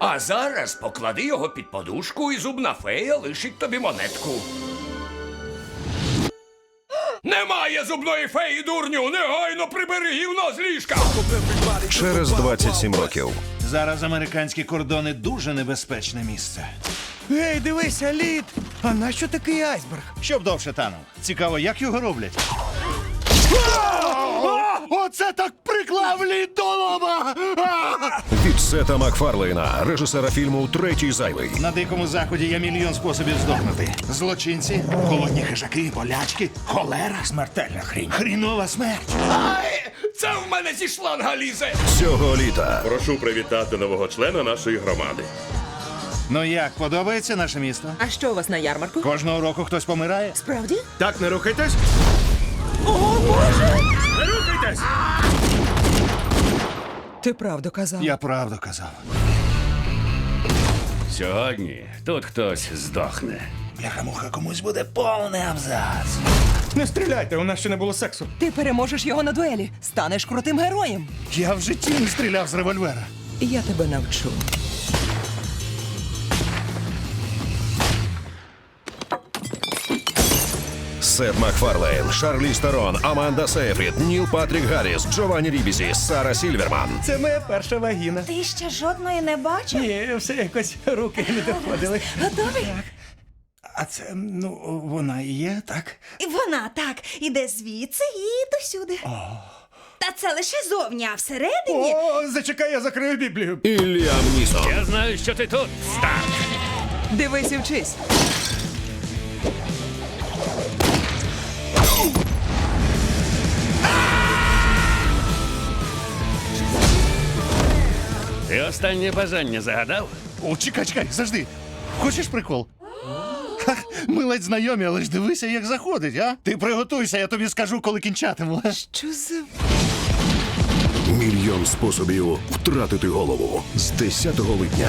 А зараз поклади його під подушку, і зубна фея лишить тобі монетку. Немає зубної феї, дурню! Негайно прибери гівно з ліжка! Через 27 років Зараз американські кордони дуже небезпечне місце. Гей, дивися, лід! А нащо такий айсберг? Щоб довше танув. Цікаво, як його роблять. Оце так приклав лід до! Від Сета Макфарлейна, режисера фільму Третій зайвий. На дикому заході є мільйон способів здохнути. Злочинці, голодні хижаки, болячки, холера, смертельна хрінь. Хрінова смерть. Ай! Це в мене зі шланга лізе! Цього літа Прошу привітати нового члена нашої громади. Ну як, подобається наше місто? А що у вас на ярмарку? Кожного року хтось помирає. Справді? Так, не рухайтесь. Ти правду казав. Я правду казав. Сьогодні тут хтось здохне. Бляха-муха, комусь буде повний абзац. Не стріляйте, у нас ще не було сексу. Ти переможеш його на дуелі. Станеш крутим героєм. Я в житті не стріляв з револьвера. Я тебе навчу. Сет Макфарлейн, Шарлі Стерон, Аманда Сейфрід, Ніл Патрік Гарріс, Джованні Рібісі, Сара Сільверман. Це моя перша вагіна. Ти ще жодної не бачив? Ні, все якось руки не доходили. Готовий? А це, ну, вона і є, так? І Вона так іде звідси і досюди. Та це лише зовні, а всередині. О, зачекай, я закрию Біблію. І Ліам Нісон. Я знаю, що ти тут. Старк! Дивись і вчись. Останнє бажання загадав? О, чекай, чекай, завжди. Хочеш прикол? Ха, Ми ледь знайомі, але ж дивися, як заходить, а? Ти приготуйся, я тобі скажу, коли кінчатиму. Що за. Мільйон способів втратити голову з 10 липня